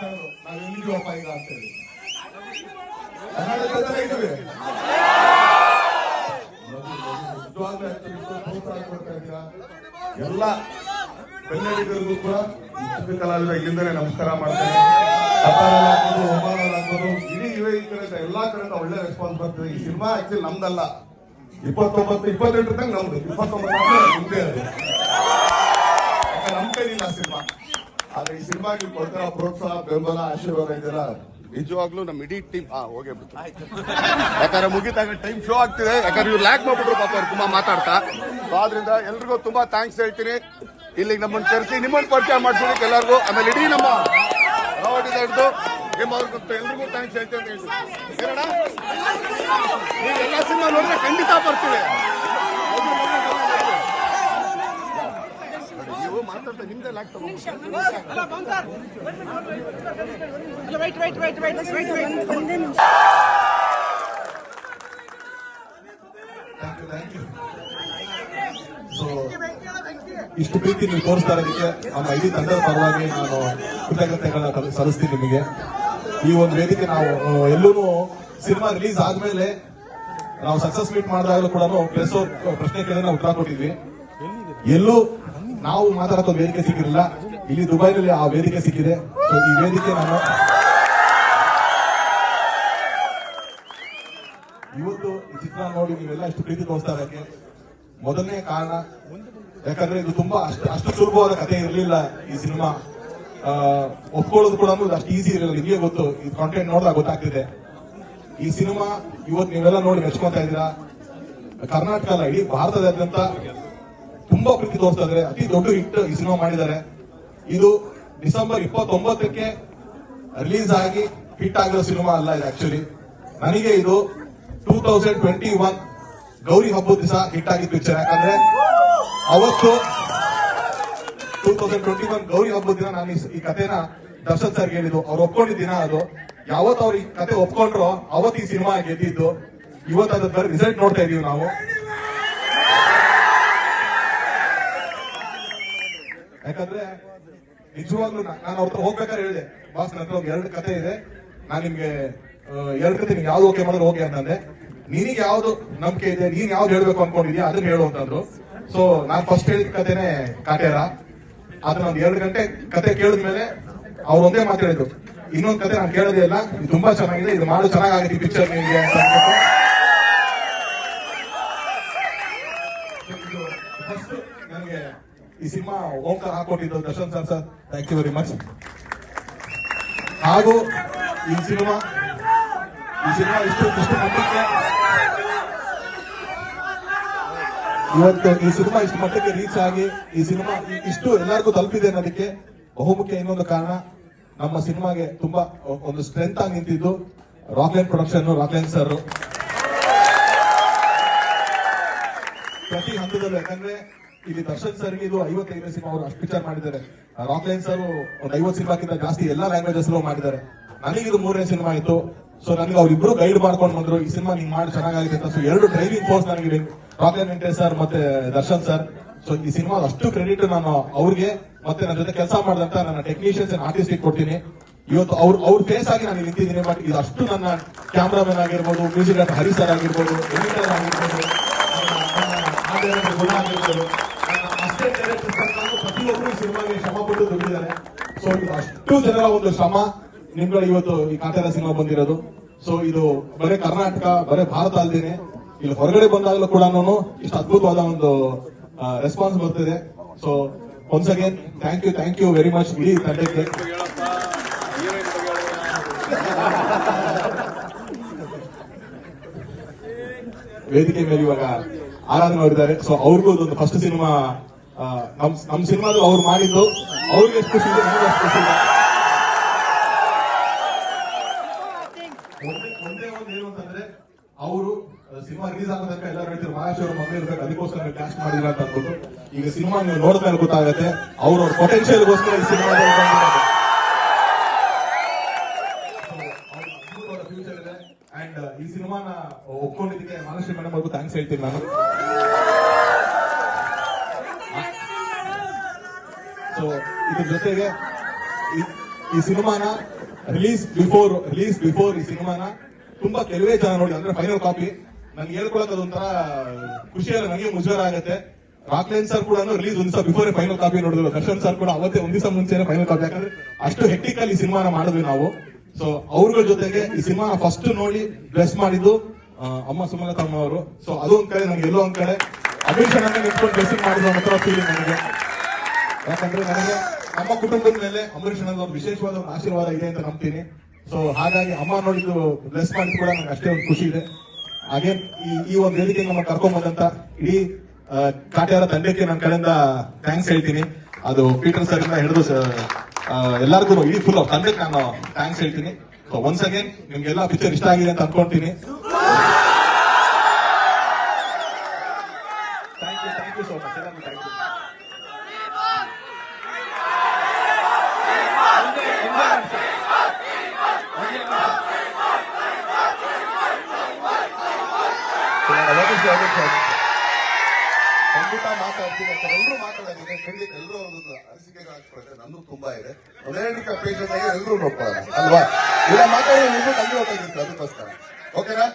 Sir ನಾವು ಇಷ್ಟೊಂದು ಪ್ರೋತ್ಸಾಹ ಕೊಡ್ತಾ ಇದ್ದೀರಾ ಎಲ್ಲ ಕನ್ನಡಿಗರಿಗೂ ಕೂಡ ಕಲಾವಿದ ಇಲ್ಲಿಂದಲೇ ನಮಸ್ಕಾರ ಮಾಡ್ತಾರೆ ಇಡೀ ಯುವ ಈ ಕಡೆ ಎಲ್ಲಾ ಕಡೆಯಿಂದ ಒಳ್ಳೆ ರೆಸ್ಪಾನ್ಸ್ ಬರ್ತದೆ ಈ ಸಿನಿಮಾ ಆಕ್ಚುಲಿ ನಮ್ದಲ್ಲ. ಇಪ್ಪತ್ತೊಂಬತ್ತು, ಇಪ್ಪತ್ತೆಂಟು ತನಕ ನಮ್ದು. ಇಪ್ಪತ್ತೊಂಬತ್ತು ಮುಂದೆ ಅದು. ನಮ್ ಕೈಲಿಲ್ಲ ಸಿನಿಮಾ ಆದ್ರೆ ಈ ಸಿನಿಮಾಗೆ ಕೊಡ್ತಾರ ಪ್ರೋತ್ಸಾಹ ಬೆಂಬಲ ಆಶೀರ್ವಾದ ಇದೆಲ್ಲ ನಿಜವಾಗ್ಲೂ ನಮ್ಮ ಇಡೀ ಟೀಮ್ ಹಾ ಹೋಗೇ ಬಿಡ್ತು. ಯಾಕಂದ್ರೆ ಮುಗಿತಾಗ ಟೈಮ್ ಶೋ ಆಗ್ತಿದೆ. ಯಾಕಂದ್ರೆ ಇವ್ರು ಲ್ಯಾಕ್ ಮಾಡ್ಬಿಟ್ರು ಪಾಪ ಅವ್ರು ತುಂಬಾ ಮಾತಾಡ್ತಾ. ಆದ್ರಿಂದ ಎಲ್ರಿಗೂ ತುಂಬಾ ಥ್ಯಾಂಕ್ಸ್ ಹೇಳ್ತೀನಿ. ಇಲ್ಲಿಗೆ ನಮ್ಮನ್ನು ಕರೆಸಿ ನಿಮ್ಮನ್ನ ಪರಿಚಯ ಮಾಡಿಸೋದಕ್ಕೆ ಎಲ್ಲರಿಗೂ ಆಮೇಲೆ ಇಡೀ ನಮ್ಮ ರಾವಟಿದ ಹಿಡಿದು ನಿಮ್ಮ ಅವ್ರಿಗೂ ಎಲ್ರಿಗೂ ಥ್ಯಾಂಕ್ಸ್ ಹೇಳ್ತೀನಿ ಅಂತ ಹೇಳ್ತೀನಿ. ಎಲ್ಲ ಸಿನಿಮಾ ನೋಡಿದ್ರೆ ಖಂಡಿತ ಬರ್ತೀವಿ. ಥ್ಯಾಂಕ್ ಯು ಸೊ ಇಷ್ಟು ಪ್ರೀತಿ ನೀವು ತೋರಿಸ್ತಾ ಇರೋದಕ್ಕೆ ನಮ್ಮ ಇಡೀ ತಂಡದ ಪರವಾಗಿ ನಾನು ಕೃತಜ್ಞತೆಗಳನ್ನ ಸಲ್ಲಿಸ್ತೀನಿ ನಿಮಗೆ. ಈ ಒಂದು ವೇದಿಕೆ ನಾವು ಎಲ್ಲೂ ಸಿನಿಮಾ ರಿಲೀಸ್ ಆದ್ಮೇಲೆ ನಾವು ಸಕ್ಸಸ್ ಮೀಟ್ ಮಾಡಿದಾಗಲೂ ಕೂಡ ಪ್ರೆಸ್ ಪ್ರಶ್ನೆ ಕೇಳಿದ್ರೆ ನಾವು ಉತ್ತರ ಕೊಟ್ಟಿದ್ವಿ. ಎಲ್ಲೂ ನಾವು ಮಾತಾಡೋ ವೇದಿಕೆ ಸಿಕ್ಕಿರಲಿಲ್ಲ. ಇಲ್ಲಿ ದುಬೈನಲ್ಲಿ ಆ ವೇದಿಕೆ ಸಿಕ್ಕಿದೆ. ಸೊ ಈ ವೇದಿಕೆ ನಾನು ಇವತ್ತು ಈ ಚಿತ್ರ ನೋಡಿ ನೀವೆಲ್ಲ ಇಷ್ಟು ಪ್ರೀತಿ ತೋರಿಸ್ತಾ ಇದಕ್ಕೆ ಮೊದಲನೇ ಕಾರಣ, ಯಾಕಂದ್ರೆ ಇದು ತುಂಬಾ ಅಷ್ಟು ಅಷ್ಟು ಸುಲಭವಾದ ಕಥೆ ಇರಲಿಲ್ಲ ಈ ಸಿನಿಮಾ. ಒಪ್ಕೊಳ್ಳೋದು ಕೂಡ ಅಷ್ಟು ಈಸಿ ಇರಲಿಲ್ಲ. ನಿಮಗೆ ಗೊತ್ತು, ಈ ಕಾಂಟೆಂಟ್ ನೋಡಿದಾಗ ಗೊತ್ತಾಗ್ತಿದೆ. ಈ ಸಿನಿಮಾ, ಇವತ್ತು ನೀವೆಲ್ಲ ನೋಡಿ ಮೆಚ್ಕೊತಾ ಇದ್ದೀರಾ. ಕರ್ನಾಟಕ ಅಲ್ಲ, ಇಡೀ ಭಾರತದಾದ್ಯಂತ ತುಂಬಾ ಪ್ರೀತಿ ತೋರಿಸ್ತಾ ಇದ್ದಾರೆ ಅತಿ ದೊಡ್ಡ ಹಿಟ್ ಈ ಸಿನಿಮಾ ಮಾಡಿದ್ದಾರೆ. ಇದು ಡಿಸೆಂಬರ್ ಇಪ್ಪತ್ತೊಂಬತ್ತಕ್ಕೆ ರಿಲೀಸ್ ಆಗಿ ಹಿಟ್ ಆಗಿರೋ ಸಿನಿಮಾ ಅಲ್ಲ ಇದು ಆಕ್ಚುಲಿ ನನಗೆ ಇದು two thousand twenty one Gauri ಹಬ್ಬದ ದಿವಸ ಹಿಟ್ ಆಗಿದ್ದು ಪಿಕ್ಚರ್ ಯಾಕಂದ್ರೆ ಅವತ್ತು two thousand twenty one Gauri ಹಬ್ಬದ ದಿನ ನಾನು ಈ- ಈ ಕಥೆನ ದರ್ಶನ್ ಸರ್ ಹೇಳಿದ್ದು. ಅವ್ರು ಒಪ್ಕೊಂಡಿದ್ದ ದಿನ ಅದು. ಯಾವತ್ತು ಅವ್ರು ಈ ಕತೆ ಒಪ್ಕೊಂಡ್ರೋ ಅವತ್ತು ಈ ಸಿನಿಮಾ ಗೆದ್ದಿದ್ದು. ಇವತ್ತು ಅದ್ರ ರಿಸಲ್ಟ್ ನೋಡ್ತಾ ಇದೀವಿ ನಾವು. ಯಾಕಂದ್ರೆ ನಿಜವಾಗ್ಲೂ ನಾನು ಅವ್ರ ಹೋಗ್ಬೇಕಾದ್ರೆ ಹೇಳಿದೆ, ಬಾಸ್ ನನ್ನ ಎರಡು ಕತೆ ಇದೆ. ನಾನು ನಿಮ್ಗೆ ಎರಡು ಕತೆ ನಿಮ್ಗೆ ಯಾವ್ದು ಓಕೆ ಮಾಡಿದ್ರೆ ಓಕೆ ಅಂತಂದ್ರೆ ನಿನಗೆ ಯಾವ್ದು ನಂಬಿಕೆ ಇದೆ, ನೀನ್ ಯಾವ್ದು ಹೇಳ್ಬೇಕು ಅನ್ಕೊಂಡಿದ್ಯಾ, ಅದನ್ನ ಹೇಳು ಅಂತಂದ್ರು. ಸೊ ನಾನು ಫಸ್ಟ್ ಹೇಳಿದ ಕತೆನೆ ಕಾಟೇರ. ಅದನ್ನ ಒಂದು ಎರಡು ಗಂಟೆ ಕತೆ ಕೇಳಿದ್ಮೇಲೆ ಅವ್ರು ಒಂದೇ ಮಾತಾಡಿದ್ರು ಇನ್ನೊಂದು ಕತೆ ನಾನು ಕೇಳೋದೇ ಇಲ್ಲ ತುಂಬಾ ಚೆನ್ನಾಗಿದೆ, ಇದು ಮಾಡು ಚೆನ್ನಾಗಿದೆ ಈ ಪಿಕ್ಚರ್ ನಿಮಗೆ ಅಂತ ಈ ಸಿನಿಮಾ ಓಂಕಾರ ಹಾಕೊಟ್ಟಿದ್ದು Darshan sir sir. Thank you very much ಹಾಗೂ ಈ ಸಿನಿಮಾ ಈ ಸಿನಿಮಾ ಇಷ್ಟು ಇಷ್ಟು ಮಟ್ಟಕ್ಕೆ ಇವತ್ತು ಈ ಸಿನಿಮಾ ಇಷ್ಟು ಮಟ್ಟಕ್ಕೆ ರೀಚ್ ಆಗಿ ಈ ಸಿನಿಮಾ ಇಷ್ಟು ಎಲ್ಲರಿಗೂ ತಲುಪಿದೆ ಅನ್ನೋದಕ್ಕೆ ಬಹುಮುಖ್ಯ ಇನ್ನೊಂದು ಕಾರಣ, ನಮ್ಮ ಸಿನಿಮಾಗೆ ತುಂಬಾ ಒಂದು ಸ್ಟ್ರೆಂತ್ ಆಗಿ ನಿಂತಿದ್ದು ರಾಕ್ಲೈನ್ ಪ್ರೊಡಕ್ಷನ್ ರಾಕ್ಲೈನ್ ಸರ್ ಪ್ರತಿ ಹಂತದಲ್ಲೂ ಯಾಕಂದ್ರೆ ಇಲ್ಲಿ ದರ್ಶನ್ ಸರ್ಗೆ ಇದು ಐವತ್ತೈದನೇ ಸಿನಿಮಾ ಅವರು ಅಷ್ಟು ಪಿಕ್ಚರ್ ಮಾಡಿದ್ದಾರೆ ರಾಕ್ ಲೈನ್ ಸರ್ ಒಂದು ಐವತ್ತು ಸಿನಿಮಾಕ್ಕಿಂತ ಜಾಸ್ತಿ ಎಲ್ಲಾ ಲ್ಯಾಂಗ್ವೇಜಸ್ ಮಾಡಿದ್ದಾರೆ ನನಗೆ ಇದು ಮೂರನೇ ಸಿನಿಮಾ ಇತ್ತು ಸೊ ನನಗೆ ಅವ್ರಿಬ್ರು ಗೈಡ್ ಮಾಡ್ಕೊಂಡು ಬಂದ್ರು ಈ ಸಿನಿಮಾ ನಿಂಗೆ ಮಾಡಿ ಚೆನ್ನಾಗಿದೆ ಅಂತ ಸೊ ಎರಡು ಡ್ರೈವಿಂಗ್ ಫೋರ್ಸ್ ನನಗೆ ರಾಕ್ಲೈನ್ ವೆಂಕಟೇಶ್ ಸರ್ ಮತ್ತೆ ದರ್ಶನ್ ಸರ್ ಸೊ ಈ ಸಿನಿಮಾ ಅಷ್ಟು ಕ್ರೆಡಿಟ್ ನಾನು ಅವ್ರಿಗೆ ಮತ್ತೆ ನನ್ನ ಜೊತೆ ಕೆಲಸ ಮಾಡಿದಂತ ನನ್ನ ಟೆಕ್ನಿಷಿಯನ್ಸ್ ಆರ್ಟಿಸ್ಟ್ ಕೊಡ್ತೀನಿ ಇವತ್ತು ಅವ್ರ ಅವ್ರ ಫೇಸ್ ಆಗಿ ನಾನು ನಿಂತಿದ್ದೀನಿ ಬಟ್ ಇದು ಅಷ್ಟು ನನ್ನ ಕ್ಯಾಮ್ರಾಮನ್ ಆಗಿರ್ಬೋದು ಮ್ಯೂಸಿಕ್ ಹರಿ ಸರ್ ಆಗಿರ್ಬೋದು ಎಡಿಟರ್ ಆಗಿರ್ಬೋದು ಪ್ರತಿಯೊಬ್ಬರು ಸಿನಿಮಾಗೆ ಶ್ರಮ ಪಟ್ಟು ದುಡ್ಡಿದ್ದಾರೆ. ಸೊ ಇದು ಅಷ್ಟು ಜನರ ಒಂದು ಶ್ರಮ. ನಿಮ್ಗಳ ಇವತ್ತು ಈ ಕಾಂತಾರ ಸಿನಿಮಾ ಬಂದಿರೋದು. ಸೊ ಇದು ಬರೇ ಕರ್ನಾಟಕ, ಬರೇ ಭಾರತ ಅಲ್ದೇನೆ. ಇಲ್ಲಿ ಹೊರಗಡೆ ಬಂದಾಗಲೂ ಕೂಡ ಇಷ್ಟು ಅದ್ಭುತವಾದ ಒಂದು ರೆಸ್ಪಾನ್ಸ್ ಬರ್ತಿದೆ. So once again thank you thank you very much ಇಡೀ ತಂಡಕ್ಕೆ. ವೇದಿಕೆ ಮೇಲೆ ಇವಾಗ ಆರಾಧನೆ ಮಾಡಿದ್ದಾರೆ. ಸೊ ಅವ್ರಿಗೂ ಒಂದು ಫಸ್ಟ್ ಸಿನಿಮಾ ನಮ್ ನಮ್ ಸಿನಿಮಾದ ಅವ್ರು ಮಾಡಿದ್ದು, ಅವ್ರಿಗೆ ಎಷ್ಟು ಖುಷಿ ಇದೆ ಖುಷಿ ಇದೆ ಒಂದೇ ಒಂದೇ ಏನು ಅಂತಂದ್ರೆ ಅವರು ಸಿನಿಮಾ ರಿಲೀಸ್ ಆಗೋ ತನಕ ಎಲ್ಲರೂ ಹೇಳ್ತಾರೆ ಮಹಾರಾಷ್ಟ್ರ ಅವ್ರ ಇರ್ಬೇಕು, ಅದಕ್ಕೋಸ್ಕರ ಕ್ಯಾಸ್ಟ್ ಮಾಡಿಲ್ಲ ಅಂತ ಅಂದ್ಬಿಟ್ಟು, ಈಗ ಸಿನಿಮಾ ನೀವು ನೋಡ್ತಾ ಗೊತ್ತಾಗುತ್ತೆ, ಅವ್ರ ಅವ್ರ ಪೊಟೆನ್ಶಿಯಲ್ಗೋಸ್ಕರ ಈ ಸಿನಿಮಾ ಫ್ಯೂಚರ್ ಇದೆ. ಅಂಡ್ ಈ ಸಿನಿಮಾನ ಒಪ್ಕೊಂಡಿದ್ದಕ್ಕೆ ಮಹಾಲಕ್ಷ್ಮಿ ಮೇಡಮ್ ಅವ್ರಿಗೂ ಥ್ಯಾಂಕ್ಸ್ ಹೇಳ್ತೀನಿ ನಾನು. ಸೊ ಇದ್ರ ಜೊತೆಗೆ ಈ- ಸಿನಿಮಾನ ರಿಲೀಸ್ ಬಿಫೋರ್ ರಿಲೀಸ್ ಬಿಫೋರ್ ಈ ಸಿನಿಮಾನ ತುಂಬಾ ಕೆಲವೇ ಜನ ನೋಡಿ, ಅಂದ್ರೆ ಫೈನಲ್ ಕಾಪಿ ನನ್ಗೆ ಹೇಳ್ಕೊಳಕ್ ಅದೊಂಥರ ಖುಷಿಯಲ್ಲಿ ನನಗೆ ಮುಜುಗರ ಆಗುತ್ತೆ. ರಾಕ್ಲೈನ್ ಸರ್ ಕೂಡ ರಿಲೀಸ್ ಒಂದ್ ದಿವಸ ಬಿಫೋರ್ ಫೈನಲ್ ಕಾಪಿ ನೋಡಿದ್ರು ದರ್ಶನ್ ಸರ್ ಕೂಡ ಅವತ್ತೇ ಒಂದ್ ದಿವಸ ಮುಂಚೆನೆ ಫೈನಲ್ ಕಾಪಿ ಯಾಕಂದ್ರೆ ಅಷ್ಟು ಹೆಕ್ಟಿಕಲ್ ಈ ಸಿನಿಮಾನ ಮಾಡಿದ್ವಿ ನಾವು. ಸೊ ಅವ್ರಗಳ ಜೊತೆಗೆ ಈ ಸಿನಿಮಾ ಫಸ್ಟ್ ನೋಡಿ ಬ್ಲೆಸ್ ಮಾಡಿದ್ದು ಅಮ್ಮ ಸುಮಲತಮ್ಮ ಅವರು ಸೊ ಅದು ಒಂದ್ ಕಡೆ ನನಗೆ ಎಲ್ಲೋ ಒಂದ್ ಕಡೆ ಅಭಿಷೇಕ ನಿಂತ್ಕೊಂಡು ಡ್ರೆಸ್ಸಿಂಗ್ ಮಾಡಿದ್ರು ಫೀಲಿಂಗ್ ನನಗೆ. ಯಾಕಂದ್ರೆ ನನಗೆ ನಮ್ಮ ಕುಟುಂಬದ ಮೇಲೆ ಅಂಬರೀಷ್ ಅನ್ನೋದು ಒಂದು ವಿಶೇಷವಾದ ಒಂದು ಆಶೀರ್ವಾದ ಇದೆ ಅಂತ ನಂಬ್ತೀನಿ. ಸೊ ಹಾಗಾಗಿ ಅಮ್ಮ ನೋಡಿದ್ದು ಬ್ಲೆಸ್ ಮಾಡಿ ಕೂಡ ನನಗೆ ಅಷ್ಟೇ ಒಂದು ಖುಷಿ ಇದೆ. ಹಾಗೆ ಈ ಈ ಒಂದು ವೇದಿಕೆ ನಮ್ಮ ಕರ್ಕೊಂಡ್ ಬಂದಂತ ಇಡೀ ಕಾಟ್ಯಾರ ತಂಡಕ್ಕೆ ನನ್ನ ಕಡೆಯಿಂದ ಥ್ಯಾಂಕ್ಸ್ ಹೇಳ್ತೀನಿ. ಅದು ಪೀಟರ್ ಸರ್ ಇಂದ ಹಿಡಿದು ಎಲ್ಲರಿಗೂ ಇಡೀ ಫುಲ್ ತಂಡಕ್ಕೆ ನಾನು ಥ್ಯಾಂಕ್ಸ್ ಹೇಳ್ತೀನಿ. ಸೊ ಒನ್ಸ್ ಅಗೇನ್ ನಿಮ್ಗೆಲ್ಲ ಪಿಕ್ಚರ್ ಇಷ್ಟ ಆಗಿದೆ ಅಂತ ಅನ್ಕೊಂತೀನಿ. Thank you thank you so much ಎಲ್ಲರಿಗೂ ಥ್ಯಾಂಕ್ ಯು ಖಂಡಿತ ಮಾತಾಡ್ತೀನಿ ಅಂತ. ಎಲ್ಲರೂ ಮಾತಾಡೋದಿದೆ ಖಂಡಿತ ಎಲ್ಲರೂ ಅವ್ರದ್ದು ಅನಿಸಿಕೆಗಳು ಹಾಕ್ಸ್ಕೊಳ್ತಾರೆ ತುಂಬಾ ಇದೆ. ಅಮೇರಿಕ ಪೇಷಂಟ್ ಆಗಿ ಎಲ್ಲರೂ ನೋಡ್ಕೊಳ್ಳೋಣ. ಅಲ್ವಾ? ಇಲ್ಲ, ಮಾತಾಡಿ ನೀವು ಅಲ್ಲಿ ಹೊತ್ತಾಗಿತ್ತು ಅದಕ್ಕೋಸ್ಕರ. ಓಕೆನಾ?